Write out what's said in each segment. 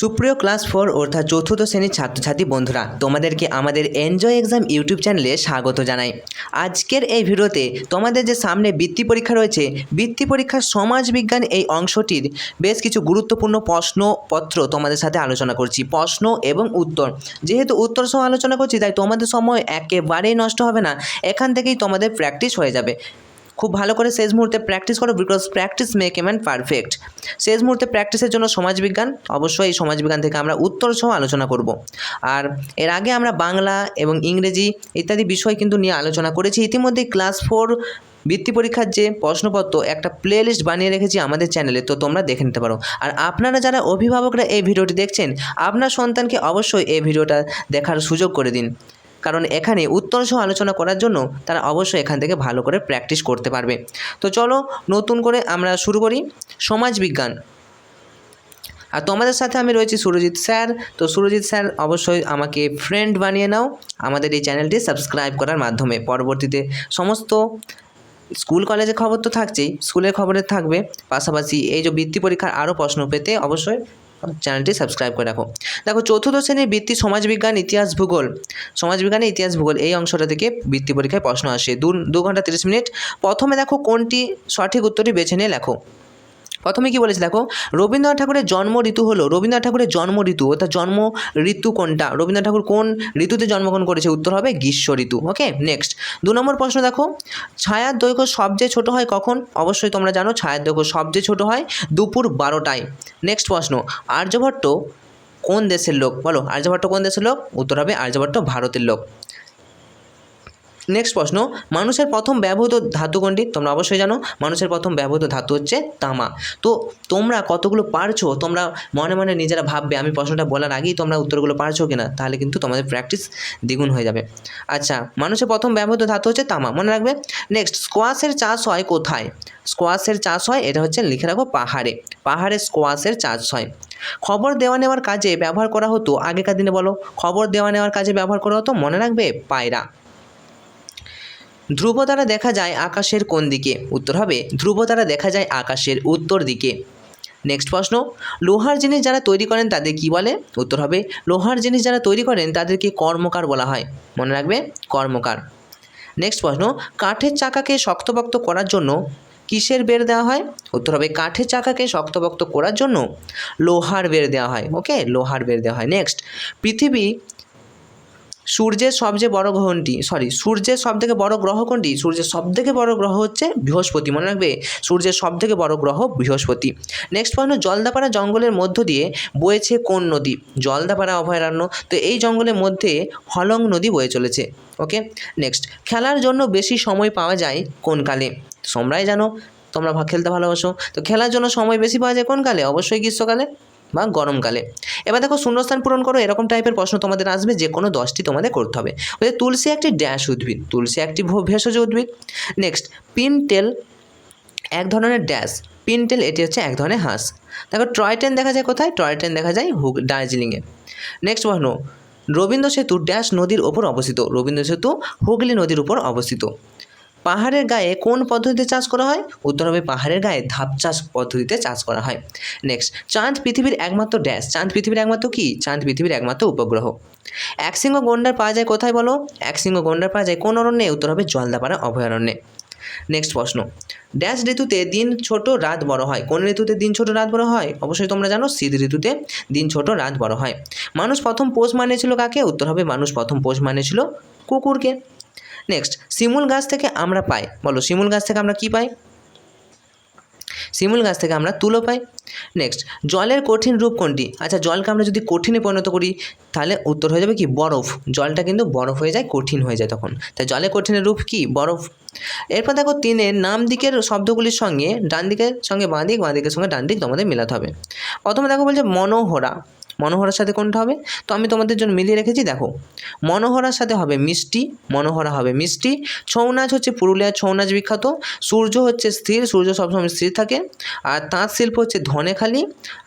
সুপ্রিয় class four অর্থাৎ চতুর্থ শ্রেণির ছাত্রছাত্রী বন্ধুরা, তোমাদেরকে আমাদের এনজয় এক্সাম ইউটিউব চ্যানেলে স্বাগত জানাই। আজকের এই ভিডিওতে তোমাদের যে সামনে বৃত্তি পরীক্ষা রয়েছে, বৃত্তি পরীক্ষার সমাজবিজ্ঞান এই অংশটির বেশ কিছু গুরুত্বপূর্ণ প্রশ্নপত্র তোমাদের সাথে আলোচনা করছি, প্রশ্ন এবং উত্তর। যেহেতু উত্তর সহ আলোচনা করছি, তাই তোমাদের সময় একেবারেই নষ্ট হবে না, এখান থেকেই তোমাদের প্র্যাকটিস হয়ে যাবে। খুব ভালো করে শেষ মুহূর্তে প্র্যাকটিস করো because practice make a man perfect শেষ মুহূর্তে প্র্যাকটিসের জন্য সমাজবিজ্ঞান, অবশ্যই এই সমাজবিজ্ঞান থেকে আমরা উত্তর সহ আলোচনা করব। আর এর আগে আমরা বাংলা এবং ইংরেজি ইত্যাদি বিষয় কিন্তু নিয়ে আলোচনা করেছি। ইতিমধ্যেই ক্লাস ফোর বৃত্তি পরীক্ষার যে প্রশ্নপত্র একটা প্লে লিস্ট বানিয়ে রেখেছি আমাদের চ্যানেলে তো তোমরা দেখে নিতে পারো। আর আপনারা যারা অভিভাবকরা এই ভিডিওটি দেখছেন, আপনার সন্তানকে অবশ্যই এই ভিডিওটা দেখার সুযোগ করে দিন। কারণ এখানে উত্তর সহ আলোচনা করার জন্য তারা অবশ্যই এখান থেকে ভালো করে প্র্যাকটিস করতে পারবে। তো চলো নতুন করে আমরা শুরু করি। সমাজবিজ্ঞান আর তোমাদের সাথে আমি রয়েছি সুরজিৎ স্যার। তো সুরজিৎ স্যার, অবশ্যই আমাকে ফ্রেন্ড বানিয়ে নাও আমাদের এই চ্যানেলটি সাবস্ক্রাইব করার মাধ্যমে। পরবর্তীতে সমস্ত স্কুল কলেজের খবর তো থাকছেই, স্কুলের খবরে থাকবে। পাশাপাশি এই যে বৃত্তি পরীক্ষার আরও প্রশ্ন পেতে অবশ্যই চ্যানেলটি সাবস্ক্রাইব করে রাখো। দেখো, চতুর্থ শ্রেণির বৃত্তি সমাজবিজ্ঞান, ইতিহাস, ভূগোল। সমাজবিজ্ঞানে, ইতিহাস, ভূগোল, এই অংশটা থেকে বৃত্তি পরীক্ষায় প্রশ্ন আসে। দু দু ঘণ্টা তিরিশ মিনিট। প্রথমে দেখো কোনটি সঠিক উত্তরটি বেছে নিয়ে লেখো। প্রথমে কি বলেছে দেখো, রবীন্দ্রনাথ ঠাকুরের জন্ম ঋতু হলো, রবীন্দ্রনাথ ঠাকুরের জন্ম ঋতু, অর্থাৎ জন্ম ঋতু কোনটা? রবীন্দ্রনাথ ঠাকুর কোন ঋতুতে জন্মগ্রহণ করেছে? উত্তর হবে গ্রীষ্ম ঋতু। ওকে নেক্সট দু নম্বর প্রশ্ন দেখো, ছায়ার দৈর্ঘ্য সবচেয়ে ছোট হয় কখন? অবশ্যই তোমরা জানো, ছায়ার দৈর্ঘ্য সবচেয়ে ছোট হয় দুপুর বারোটায়। নেক্সট প্রশ্ন, আর্যভট্ট কোন দেশের লোক? বলো, আর্যভট্ট কোন দেশের লোক? উত্তর হবে আর্যভট্ট ভারতের লোক। নেক্সট প্রশ্ন, মানুষের প্রথম ব্যবহৃত ধাতু কোনটি? তোমরা অবশ্যই জানো, মানুষের প্রথম ব্যবহৃত ধাতু হচ্ছে তামা। তো তোমরা কতগুলো পারছ? তোমরা মনে মনে নিজেরা ভাববে, আমি প্রশ্নটা বলার আগেই তোমরা উত্তরগুলো পারছ কিনা? তাহলে কিন্তু তোমাদের প্র্যাকটিস দ্বিগুণ হয়ে যাবে। আচ্ছা মানুষের প্রথম ব্যবহৃত ধাতু হচ্ছে তামা। মনে রাখবে? নেক্সট স্কোয়াশের চাষ হয় কোথায়? স্কোয়াশের চাষ হয়, এটা হচ্ছে লিখে রাখো পাহাড়ে। পাহাড়ে স্কোয়াশের চাষ হয়। খবর দেওয়া নেওয়ার কাজে ব্যবহার করা হতো, আগেকার দিনে বলো। খবর দেওয়া নেওয়ার কাজে ব্যবহার করা হতো, মনে রাখবে? পায়রা। ধ্রুবতারা দেখা যায় আকাশের কোন দিকে? উত্তর হবে ধ্রুবতারা দেখা যায় আকাশের উত্তর দিকে। নেক্সট প্রশ্ন, লোহার জিনিস যারা তৈরি করেন তাদের কি বলে? উত্তর হবে, লোহার জিনিস যারা তৈরি করেন তাদেরকে কর্মকার বলা হয়। মনে রাখবে, কর্মকার। নেক্সট প্রশ্ন, কাঠের চাকাকে শক্তপোক্ত করার জন্য কিসের বের দেওয়া হয়? উত্তর হবে, কাঠের চাকাকে শক্তপোক্ত করার জন্য লোহার বের দেওয়া হয়। ওকে লোহার বের দেওয়া হয়। নেক্সট পৃথিবী সূর্যের সবচেয়ে বড় গ্রহণটি সরি সূর্যের সবথেকে বড় গ্রহ কোনটি? সূর্যের সবথেকে বড় গ্রহ হচ্ছে বৃহস্পতি, মনে রাখবে? সূর্যের সবথেকে বড় গ্রহ বৃহস্পতি। নেক্সট প্রশ্ন জলদাপাড়া জঙ্গলের মধ্য দিয়ে বয়েছে কোন নদী? জলদাপাড়া অভয়ারণ্য। তো এই জঙ্গলের মধ্যে হলং নদী বয়ে চলেছে ওকে নেক্সট খেলার জন্য বেশি সময় পাওয়া যায় কোন কালে? তোমরাই জানো, তোমরা খেলতে ভালোবাসো। তো খেলার জন্য সময় বেশি পাওয়া যায় কোন কালে? অবশ্যই গ্রীষ্মকালে। বা গরমকালে এবার দেখো শূন্যস্থান পূরণ করো, এরকম টাইপের প্রশ্ন তোমাদের আসবে, যে কোনো দশটি তোমাদের করতে হবে। তুলসী একটি ড্যাশ উদ্ভিদ, তুলসী একটি ভেষজ উদ্ভিদ। নেক্সট পিনটেল এক ধরনের ড্যাশ পিনটেল এটি হচ্ছে এক ধরনের হাঁস। দেখো টয় ট্রেন দেখা যায় কোথায়? টয় ট্রেন দেখা যায় হুগ, দার্জিলিংয়ে। নেক্সট প্রশ্ন, রবীন্দ্র সেতু ড্যাশ নদীর ওপর অবস্থিত, রবীন্দ্র সেতু হুগলি নদীর উপর অবস্থিত। পাহাড়ের গায়ে কোন পদ্ধতিতে চাষ করা হয়? উত্তর হবে পাহাড়ের গায়ে ধাপ চাষ পদ্ধতিতে চাষ করা হয়। নেক্সট চাঁদ পৃথিবীর একমাত্র ড্যাশ। চাঁদ পৃথিবীর একমাত্র কি? চাঁদ পৃথিবীর একমাত্র উপগ্রহ। একশৃঙ্গ গন্ডার পাওয়া যায় কোথায় বলো? একশৃঙ্গ গন্ডার পাওয়া যায় কোন অরণ্যে? উত্তর হবে জলদাপাড়া অভয়ারণ্যে। নেক্সট প্রশ্ন, ড্যাশ ঋতুতে দিন ছোট, রাত বড় হয়। কোন ঋতুতে দিন ছোট, রাত বড় হয়? অবশ্যই তোমরা জানো, শীত ঋতুতে দিন ছোট, রাত বড় হয়। মানুষ প্রথম পোষ মানিয়েছিল কাকে? উত্তর হবে মানুষ প্রথম পোষ মানিয়েছিল কুকুরকে। নেক্সট শিমুল গাছ থেকে আমরা পাই। বলো, শিমুল গাছ থেকে আমরা কি পাই? শিমুল গাছ থেকে আমরা তুলো পাই। নেক্সট জলের কঠিন রূপ কোনটি? আচ্ছা জলকে আমরা যদি কঠিনে পরিণত করি, তাহলে উত্তর হয়ে যাবে কি? বরফ। জলটা কিন্তু বরফ হয়ে যায়, কঠিন হয়ে যায় তখন। তাই জলের কঠিনের রূপ কি? বরফ। এরপর দেখো তিনের নাম দিকের শব্দগুলির সঙ্গে, ডান দিকের সঙ্গে বাঁ দিক, বাঁ দিকের সঙ্গে ডান দিক তোমাদের মেলাতে হবে। প্রথমে দেখো বলছে মনোহরা। মনোহরার সাথে কোনটা হবে? তো আমি তোমাদের জন্য মিলিয়ে রেখেছি, দেখো। মনোহরার সাথে হবে মিষ্টি, মনোহরা হবে মিষ্টি। ছৌ নাচ হচ্ছে পুরুলিয়ার ছৌ নাচ বিখ্যাত। সূর্য হচ্ছে স্থির, সূর্য সবসময় স্থির থাকে। আর তাঁত শিল্প হচ্ছে ধনেখালি।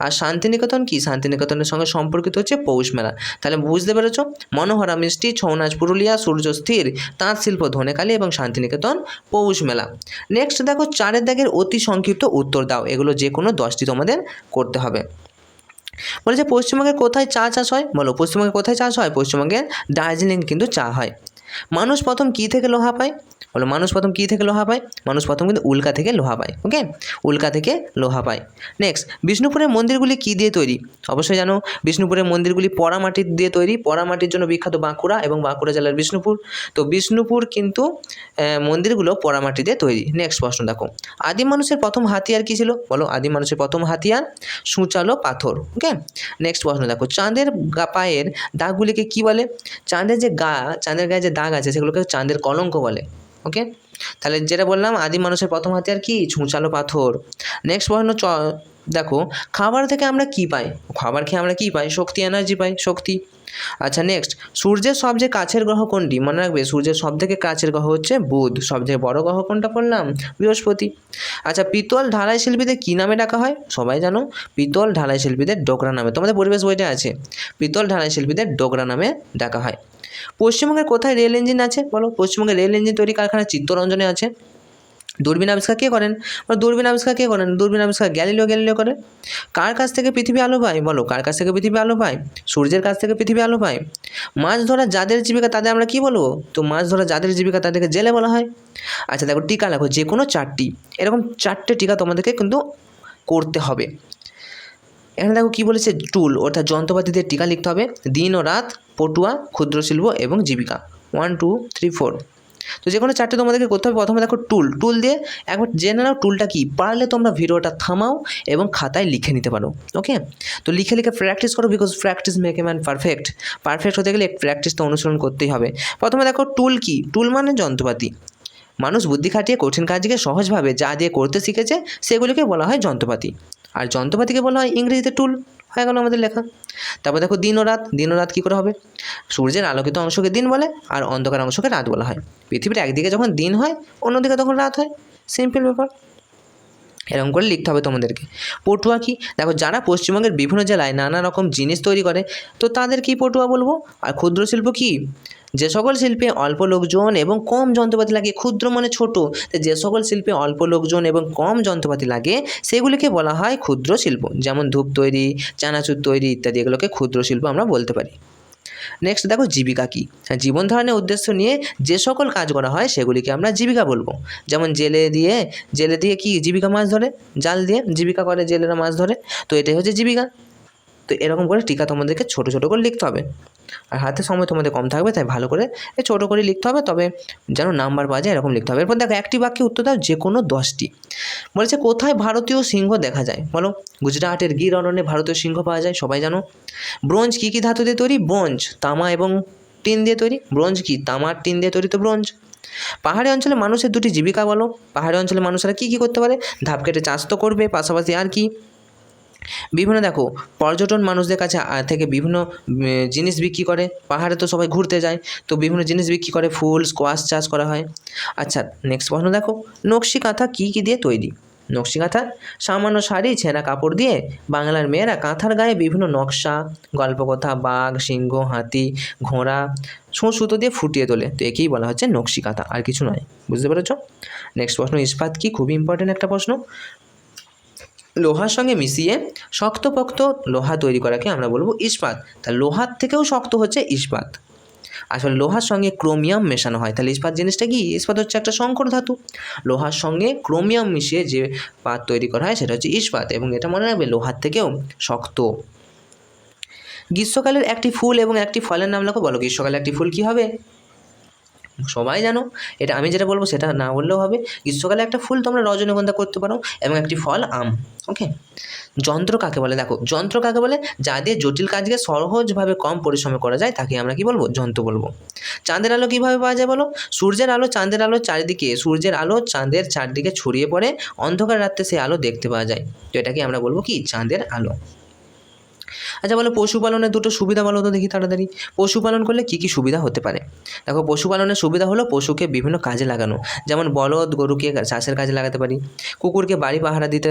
আর শান্তিনিকেতন কি? শান্তিনিকেতনের সঙ্গে সম্পর্কিত হচ্ছে পৌষ মেলা। তাহলে বুঝতে পেরেছ? মনোহরা মিষ্টি ছৌ নাচ পুরুলিয়া, সূর্য স্থির, তাঁত শিল্প ধনেখালি এবং শান্তিনিকেতন পৌষ মেলা। নেক্সট দেখো, চারের দাগের অতি সংক্ষিপ্ত উত্তর দাও। এগুলো যে কোনো দশটি তোমাদের করতে হবে। বলেছে, পশ্চিমবঙ্গে কোথায় চা চাষ হয়? বলো, পশ্চিমবঙ্গে কোথায় চাষ হয়? পশ্চিমবঙ্গের দার্জিলিং কিন্তু চা হয়। মানুষ প্রথম কী থেকে লোহা পায়? বলো, মানুষ প্রথম কী থেকে লোহা পায়? মানুষ প্রথম কিন্তু উল্কা থেকে লোহা পায় ওকে উল্কা থেকে লোহা পায়। নেক্সট বিষ্ণুপুরের মন্দিরগুলি কী দিয়ে তৈরি? অবশ্যই জানো, বিষ্ণুপুরের মন্দিরগুলি পরা মাটির দিয়ে তৈরি। পরা মাটির জন্য বিখ্যাত বাঁকুড়া এবং বাঁকুড়া জেলার বিষ্ণুপুর। তো বিষ্ণুপুর কিন্তু মন্দিরগুলো পরা মাটি দিয়ে তৈরি। নেক্সট প্রশ্ন দেখো আদিম মানুষের প্রথম হাতিয়ার কী ছিল? বলো আদিম মানুষের প্রথম হাতিয়ার সূচালো পাথর ওকে নেক্সট প্রশ্ন দেখো, চাঁদের পায়ের দাগগুলিকে কী বলে? চাঁদের যে গা, চাঁদের গায়ে যে দাগ আছে, সেগুলোকে চাঁদের কলঙ্ক বলে। ওকে তাহলে যেটা বললাম আদিম মানুষের প্রথম হাতিয়ার কি? ছুঁচালো পাথর। নেক্সট প্রশ্ন দেখো, খাবার থেকে আমরা কি পাই? খাবার খেয়ে আমরা কি পাই? শক্তি এনার্জি পাই, শক্তি। আচ্ছা নেক্সট সূর্যের সবচেয়ে কাছের গ্রহ কোনটি? মনে রাখবে, সূর্যের সব থেকে কাছের গ্রহ হচ্ছে বুধ। সবচেয়ে বড় গ্রহ কোনটা বললাম? বৃহস্পতি। আচ্ছা পিতল ঢালাই শিল্পীদের কী নামে ডাকা হয়? সবাই জানো, পিতল ঢালাই শিল্পীদের ডোকরা নামে। তোমাদের পরিবেশ বইটা আছে। পিতল ঢালাই শিল্পীদের ডোকরা নামে ডাকা হয়। পশ্চিমবঙ্গের কোথায় রেল ইঞ্জিন আছে? বলো, পশ্চিমবঙ্গের রেল ইঞ্জিন তৈরি কারখানা চিত্তরঞ্জনে আছে। দূরবীন আবিষ্কার কে করেন? দূরবীন আবিষ্কার কে করেন? দূরবীন আবিষ্কার গ্যালিলিও গ্যালিলিও করে। কার কাছ থেকে পৃথিবী আলো পায়? বলো, কার কাছ থেকে পৃথিবী আলো পায়? সূর্যের কাছ থেকে পৃথিবী আলো পায়। মাছ ধরা যাদের জীবিকা, তাদের আমরা কি বলব? তো মাছ ধরা যাদের জীবিকা, তাদেরকে জেলে বলা হয়। আচ্ছা দেখো, টিকা লেখো, যে কোনো চারটি। এরকম চারটে টিকা তোমাদেরকে কিন্তু করতে হবে। এখানে দেখো কী বলেছে? টুল, অর্থাৎ যন্ত্রপাতি দিয়ে টিকা লিখতে হবে। দিন ও রাত, পটুয়া ক্ষুদ্র শিল্প এবং জীবিকা। ওয়ান টু থ্রি ফোর তো যে কোনো চারটে তোমাদেরকে করতে হবে। প্রথমে দেখো টুল টুল দিয়ে একবার জেনে নাও টুলটা কী। পারলে তোমরা ভিডিওটা থামাও এবং খাতায় লিখে নিতে পারো ওকে তো লিখে লিখে প্র্যাকটিস করো because practice make a man perfect perfect হতে গেলে প্র্যাকটিস তো অনুসরণ করতেই হবে। প্রথমে দেখো টুল কি? টুল মানে যন্ত্রপাতি। মানুষ বুদ্ধি খাটিয়ে কঠিন কাজকে সহজভাবে যা দিয়ে করতে শিখেছে, সেগুলিকে বলা হয় যন্ত্রপাতি। আর যন্ত্রপাতিকে বলা হয় ইংরেজিতে টুল হয়ে গেল আমাদের লেখা। তারপর দেখো দিন ও রাত। দিন ও রাত কী করে হবে? সূর্যের আলোকিত অংশকে দিন বলে আর অন্ধকার অংশকে রাত বলা হয়। পৃথিবীর একদিকে যখন দিন হয়, অন্যদিকে তখন রাত হয়। সিম্পল ব্যাপার। এরকম করে লিখতে হবে তোমাদেরকে। পটুয়া কি? দেখো যারা পশ্চিমবঙ্গের বিভিন্ন জেলায় নানা রকম জিনিস তৈরি করে, তো তাদের কি পটুয়া বলব? আর ক্ষুদ্র শিল্প কি? যে সকল শিল্পে অল্প লোকজন এবং কম যন্ত্রপাতি লাগে, ক্ষুদ্র মানে ছোট যে সকল শিল্পে অল্প লোকজন এবং কম যন্ত্রপাতি লাগে, সেগুলিকে বলা হয় ক্ষুদ্র শিল্প। যেমন ধূপ তৈরি, চানাচুর তৈরি ইত্যাদি, এগুলোকে ক্ষুদ্র শিল্প আমরা বলতে পারি। নেক্সট দেখো জীবিকা কী। জীবন ধারণের উদ্দেশ্য নিয়ে যে সকল কাজ করা হয়, সেগুলিকে আমরা জীবিকা বলব। যেমন জেলে দিয়ে জেলে দিয়ে কি জীবিকা মাছ ধরে? জাল দিয়ে জীবিকা করে জেলেরা মাছ ধরে। তো এটাই হচ্ছে জীবিকা। তো এরকম করে টিকা তোমাদেরকে ছোটো ছোটো করে লিখতে হবে। আর হাতে সময় তোমাদের কম থাকবে, তাই ভালো করে ছোটো করে লিখতে হবে, তবে যেন নাম্বার পাওয়া যায় এরকম লিখতে হবে। এরপর দেখো, একটি বাক্যে উত্তর দাও যে কোনো দশটি। বলেছে, কোথায় ভারতীয় সিংহ দেখা যায়? বলো, গুজরাটের গির অরণ্যে ভারতীয় সিংহ পাওয়া যায়, সবাই জানো? ব্রোঞ্জ কী কী ধাতু দিয়ে তৈরি? ব্রোঞ্জ, তামা এবং টিন দিয়ে তৈরি। ব্রোঞ্জ কি? তামার টিন দিয়ে তৈরি তো ব্রোঞ্জ। পাহাড়ি অঞ্চলে মানুষের দুটি জীবিকা বলো। পাহাড়ি অঞ্চলে মানুষেরা কী কী করতে পারে? ধাপ কেটে চাষ তো করবে, পাশাপাশি আর কি। বিভিন্ন দেখো, পর্যটন মানুষদের কাছে থেকে বিভিন্ন জিনিস বিক্রি করে। পাহাড়ে তো সবাই ঘুরতে যায়, তো বিভিন্ন জিনিস বিক্রি করে, ফুল স্কোয়াশ চাষ করা হয়। আচ্ছা নেক্সট প্রশ্ন দেখো নকশি কাঁথা কী কী দিয়ে তৈরি? নকশি কাঁথা সামান্য শাড়ি, ছেঁড়া কাপড় দিয়ে বাংলার মেয়েরা কাঁথার গায়ে বিভিন্ন নকশা, গল্পকথা, বাঘ, সিংহ, হাতি, ঘোড়া সুতো দিয়ে ফুটিয়ে তোলে। তো একেই বলা হচ্ছে নকশি কাঁথা আর কিছু নয়। বুঝতে পেরেছ? নেক্সট প্রশ্ন, ইস্পাত কি খুবই ইম্পর্টেন্ট একটা প্রশ্ন। লোহার সঙ্গে মিশিয়ে শক্তপোক্ত লোহা তৈরি করাকে আমরা বলব ইস্পাত। তা লোহার থেকেও শক্ত হচ্ছে ইস্পাত। আসলে লোহার সঙ্গে ক্রোমিয়াম মেশানো হয়। তাহলে ইস্পাত জিনিসটা কি? ইস্পাত হচ্ছে একটা সংকর ধাতু। লোহার সঙ্গে ক্রোমিয়াম মিশিয়ে যে পাত তৈরি করা হয় সেটা হচ্ছে ইস্পাত এবং এটা মনে রাখবে লোহার থেকেও শক্ত। গ্রীষ্মকালের একটি ফুল এবং একটি ফলের নাম লেখো। বলো গ্রীষ্মকালে একটি ফুল কি হবে? সবাই জানো। এটা আমি যেটা বলব সেটা না বললেও হবে। গ্রীষ্মকালে একটা ফুল তোমরা রজনীগন্ধা করতে পারো এবং একটি ফল আম ওকে যন্ত্র কাকে বলে? দেখো, যন্ত্র কাকে বলে? যা দিয়ে জটিল কাজকে সহজভাবে কম পরিশ্রমে করা যায়, তাকে আমরা কি বলব? যন্ত্র বলব। চাঁদের আলো কীভাবে পাওয়া যায় বলো? সূর্যের আলো চাঁদের আলো চারিদিকে, সূর্যের আলো চাঁদের চারদিকে ছড়িয়ে পড়ে, অন্ধকার রাত্রে সেই আলো দেখতে পাওয়া যায়। তো এটাকে আমরা বলব কি? চাঁদের আলো। আচ্ছা বলো, পশুপালনের দুটো সুবিধা বলো তো দেখি তাড়াতাড়ি। পশুপালন করলে কী কী সুবিধা হতে পারে? দেখো, পশুপালনের সুবিধা হলো পশুকে বিভিন্ন কাজে লাগানো। যেমন বলদ গরুকে চাষের কাজে লাগাতে পারি, কুকুরকে বাড়ি পাহারা দিতে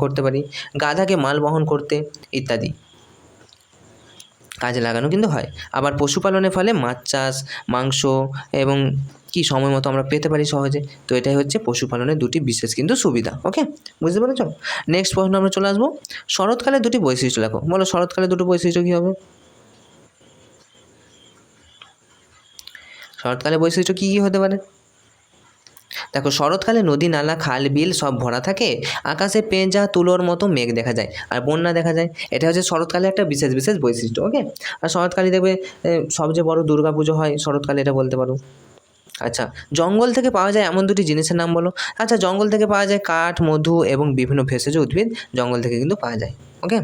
করতে পারি, গাধাকে মাল বহন করতে, ইত্যাদি। কাজে লাগানো কিন্তু হয়। আবার পশুপালনের ফলে মাছ চাষ, মাংস এবং কি সময় মতো আমরা পেতে পারি সহজে। তো এটাই হচ্ছে পশুপালনের দুটি বিশেষ কিন্তু সুবিধা ওকে বুঝতে পেরেছ? নেক্সট প্রশ্ন আমরা চলে আসব। শরৎকালে দুটি বৈশিষ্ট্য লেখো। বলো শরৎকালে দুটো বৈশিষ্ট্য কী হবে? শরৎকালে বৈশিষ্ট্য কী কী হতে পারে? দেখো শরৎকালে নদী, নালা, খাল, বিল সব ভরা থাকে, আকাশে পেঁজা তুলোর মতো মেঘ দেখা যায় আর বন্যা দেখা যায়। এটা হচ্ছে শরৎকালে একটা বিশেষ বিশেষ বৈশিষ্ট্য ওকে আর শরৎকালে দেখবে সবচেয়ে বড় দুর্গা পুজো হয়, শরৎকালে এটা বলতে পারো। আচ্ছা জঙ্গল থেকে পাওয়া যায় এমন দুটি জিনিসের নাম বলো। আচ্ছা জঙ্গল থেকে পাওয়া যায় কাঠ, মধু এবং বিভিন্ন ভেষজ উদ্ভিদ জঙ্গল থেকে কিন্তু পাওয়া যায় ওকে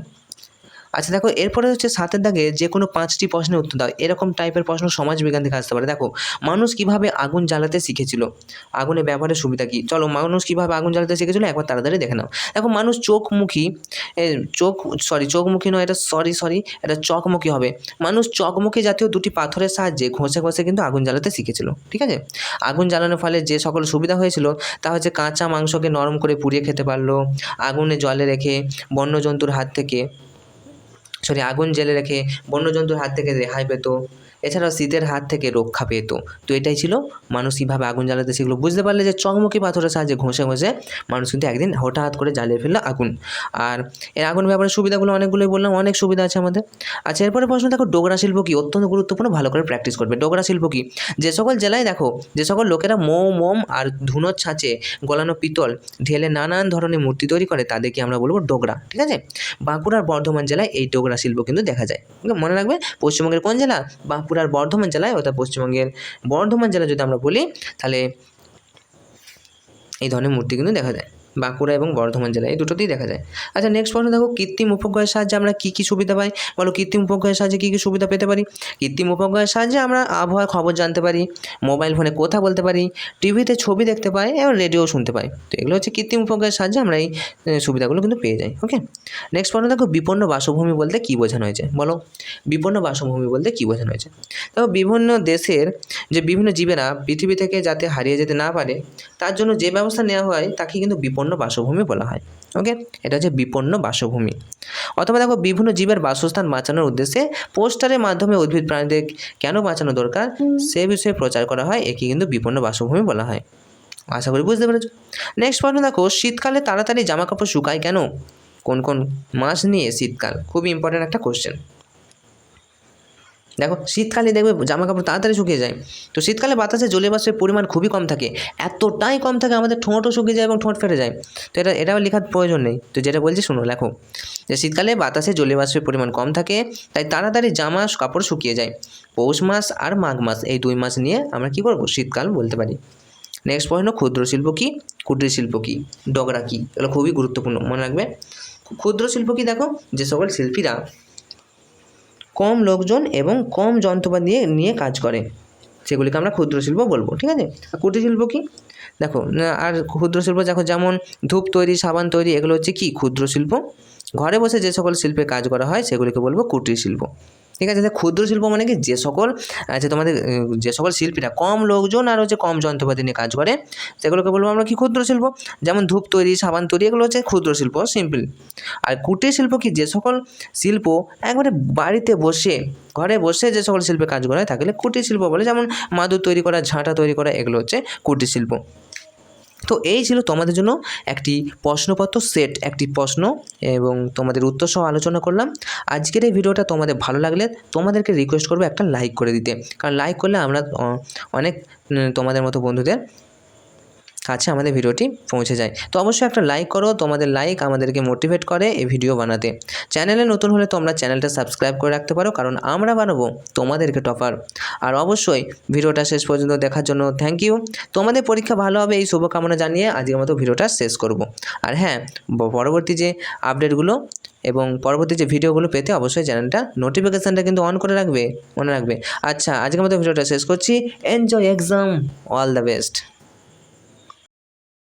আচ্ছা দেখো, এরপরে হচ্ছে সাতের দাগে যে কোনো পাঁচটি প্রশ্নের উত্তর দাও। এরকম টাইপের প্রশ্ন সমাজ বিজ্ঞান থেকে আসতে পারে। দেখো, মানুষ কীভাবে আগুন জ্বালাতে শিখেছিল? আগুনের ব্যবহারের সুবিধা কী? চলো, মানুষ কীভাবে আগুন জ্বালাতে শিখেছিল? একবার তাড়াতাড়ি দেখে নাও। দেখো, মানুষ চোখমুখী চোখ সরি চোখমুখী নয়, এটা সরি সরি এটা চকমুখী হবে। মানুষ চকমুখী জাতীয় দুটি পাথরের সাহায্যে ঘষে ঘষে কিন্তু আগুন জ্বালাতে শিখেছিল। ঠিক আছে? আগুন জ্বালানোর ফলে যে সকল সুবিধা হয়েছিল, তা হচ্ছে কাঁচা মাংসকে নরম করে পুড়িয়ে খেতে পারল, আগুনে জলে রেখে বন্য জন্তুর হাত থেকে। সরি আগুন জ্বেলে রেখে বন্য জন্তুর হাত থেকে রেহাই পেত। এছাড়াও শীতের হাত থেকে রক্ষা পেত। তো এটাই ছিল মানুষ কীভাবে আগুন জ্বালাতে সেগুলো বুঝতে পারলে যে চকমকি পাথরের সাহায্যে ঘষে ঘষে মানুষ কিন্তু একদিন হঠাৎ করে জ্বালিয়ে ফেলল আগুন। আর এর আগুন ব্যাপারে সুবিধাগুলো অনেকগুলোই বললাম, অনেক সুবিধা আছে আমাদের। আচ্ছা এরপরে প্রশ্ন, দেখো ডোগরা শিল্প কি অত্যন্ত গুরুত্বপূর্ণ? ভালো করে প্র্যাকটিস করবে। ডোগরা শিল্প কি? যে সকল জেলায় দেখো, যে সকল লোকেরা মৌ, মোম আর ধুনোর ছাঁচে গলানো পিতল ঢেলে নানান ধরনের মূর্তি তৈরি করে, তাদেরকে আমরা বলব ডোগরা, ঠিক আছে? বাঁকুড়ার বর্ধমান জেলায় এই ডোগরা শিল্প কিন্তু দেখা যায়। মনে রাখবে? পশ্চিমবঙ্গের কোন জেলা? বাঁকুড়ার বর্ধমান জেলায় অর্থাৎ পশ্চিমবঙ্গের বর্ধমান জেলায় যদি আমরা বলি, তাহলে এই ধরনের মূর্তি কিন্তু দেখা যায়। বাঁকুড়া এবং বর্ধমান জেলায় এই দুটোতেই দেখা যায়। আচ্ছা নেক্সট প্রশ্ন, দেখো, কৃত্রিম উপগ্রহের সাহায্যে আমরা কী কী সুবিধা পাই? বলো, কৃত্রিম উপগ্রহের সাহায্যে কী কী সুবিধা পেতে পারি? কৃত্রিম উপগ্রহের সাহায্যে আমরা আবহাওয়ার খবর জানতে পারি মোবাইল ফোনে কথা বলতে পারি, টিভিতে ছবি দেখতে পাই এবং রেডিও শুনতে পাই। তো এগুলো হচ্ছে কৃত্রিম উপগ্রহের সাহায্যে আমরা এই সুবিধাগুলো কিন্তু পেয়ে যাই ওকে নেক্সট প্রশ্ন, দেখো, বিপন্ন বাসভূমি বলতে কী বোঝানো হয়েছে? বলো, বিপন্ন বাসভূমি বলতে কী বোঝানো হয়েছে? দেখো, বিভিন্ন দেশের যে বিভিন্ন জীবেরা পৃথিবী থেকে যাতে হারিয়ে যেতে না পারে, তার জন্য যে ব্যবস্থা নেওয়া হয়, তাকে কিন্তু বিপন্ন বাসভূমি বলা হয়। ওকে এটা হচ্ছে বিপন্ন বাসভূমি। অথবা দেখো, বিভিন্ন জীবের বাসস্থান বাঁচানোর উদ্দেশ্যে পোস্টারের মাধ্যমে উদ্ভিদ প্রাণীদের কেন বাঁচানো দরকার, সে বিষয়ে প্রচার করা হয়। একে কিন্তু বিপন্ন বাসভূমি বলা হয়। আশা করি বুঝতে পেরেছ? নেক্সট প্রশ্ন দেখো, শীতকালে তাড়াতাড়ি জামা কাপড় শুকায় কেন? কোন কোন মাস নিয়ে শীতকাল? খুব ইম্পর্ট্যান্ট একটা কোশ্চেন দেখো, শীতকালে দেখবে জামা কাপড় তাড়াতাড়ি শুকিয়ে যায়। তো শীতকালে বাতাসে জলীয় বাষ্পের পরিমাণ খুবই কম থাকে। এতটাই কম থাকে আমাদের ঠোঁটও শুকিয়ে যায় এবং ঠোঁট ফেটে যায়। তো এটা এটাও লেখার প্রয়োজন নেই। তো যেটা বলছি শুনো, লেখো। যে শীতকালে বাতাসে জলীয় বাষ্পের পরিমাণ কম থাকে, তাই তাড়াতাড়ি জামা কাপড় শুকিয়ে যায়। পৌষ মাস আর মাঘ মাস, এই দুই মাস নিয়ে আমরা কী করব? শীতকাল বলতে পারি। নেক্সট প্রশ্ন ক্ষুদ্র শিল্প কী? কুটির শিল্প কী? ডগরা কী? এগুলো খুবই গুরুত্বপূর্ণ। মনে রাখবে? ক্ষুদ্র শিল্প কী দেখো? যে সকল শিল্পীরা কম লোকজন এবং কম যন্ত্রপাতি নিয়ে নিয়ে কাজ করে। সেগুলিকে আমরা ক্ষুদ্র শিল্প বলব, ঠিক আছে? আর কুটির শিল্প কী? দেখো আর ক্ষুদ্র শিল্প দেখো, যেমন ধূপ তৈরি, সাবান তৈরি, এগুলো হচ্ছে কি? ক্ষুদ্র শিল্প। ঘরে বসে যে সকল শিল্পে কাজ করা হয়, সেগুলিকে বলব কুটির শিল্প। ঠিক আছে? ক্ষুদ্র শিল্প মানে কি? যে সকল আছে তোমাদের যে সকল শিল্পীরা, কম লোকজন আর হচ্ছে কম যন্ত্রপাতি নিয়ে কাজ করে, সেগুলোকে বলব আমরা কি ক্ষুদ্র শিল্প? যেমন ধূপ তৈরি, সাবান তৈরি, এগুলো হচ্ছে ক্ষুদ্র শিল্প সিম্পল আর কুটির শিল্প কি? যে সকল শিল্প একবারে বাড়িতে বসে, ঘরে বসে যে সকল শিল্পে কাজ করা তাকে কুটির শিল্প বলে। যেমন মাদুর তৈরি করা, ঝাঁটা তৈরি করা, এগুলো হচ্ছে কুটির শিল্প। তো এই ছিল তোমাদের জন্য একটি প্রশ্নপত্র সেট, একটি প্রশ্ন এবং তোমাদের উত্তর সহ আলোচনা করলাম। আজকের এই ভিডিওটা তোমাদের ভালো লাগলে তোমাদেরকে রিকোয়েস্ট করব একটা লাইক করে দিতে। কারণ লাইক করলে আমরা অনেক তোমাদের মতো বন্ধুদের কাছে আমাদের ভিডিওটি পৌঁছে যায়। তো অবশ্যই একটা লাইক করো, তোমাদের লাইক আমাদেরকে মোটিভেট করে এই ভিডিও বানাতে। চ্যানেলে নতুন হলে তোমরা চ্যানেলটা সাবস্ক্রাইব করে রাখতে পারো, কারণ আমরা বানাবো তোমাদেরকে টপার আর অবশ্যই ভিডিওটা শেষ পর্যন্ত দেখার জন্য থ্যাংক ইউ তোমাদের পরীক্ষা ভালো হবে, এই শুভকামনা জানিয়ে আজকের মতো ভিডিওটা শেষ করব। আর হ্যাঁ পরবর্তী যে আপডেটগুলো এবং পরবর্তী যে ভিডিওগুলো পেতে অবশ্যই চ্যানেলটা নোটিফিকেশানটা কিন্তু অন করে রাখবে, মনে রাখবে। আচ্ছা আজকের মতো ভিডিওটা শেষ করছি। Enjoy exam all the best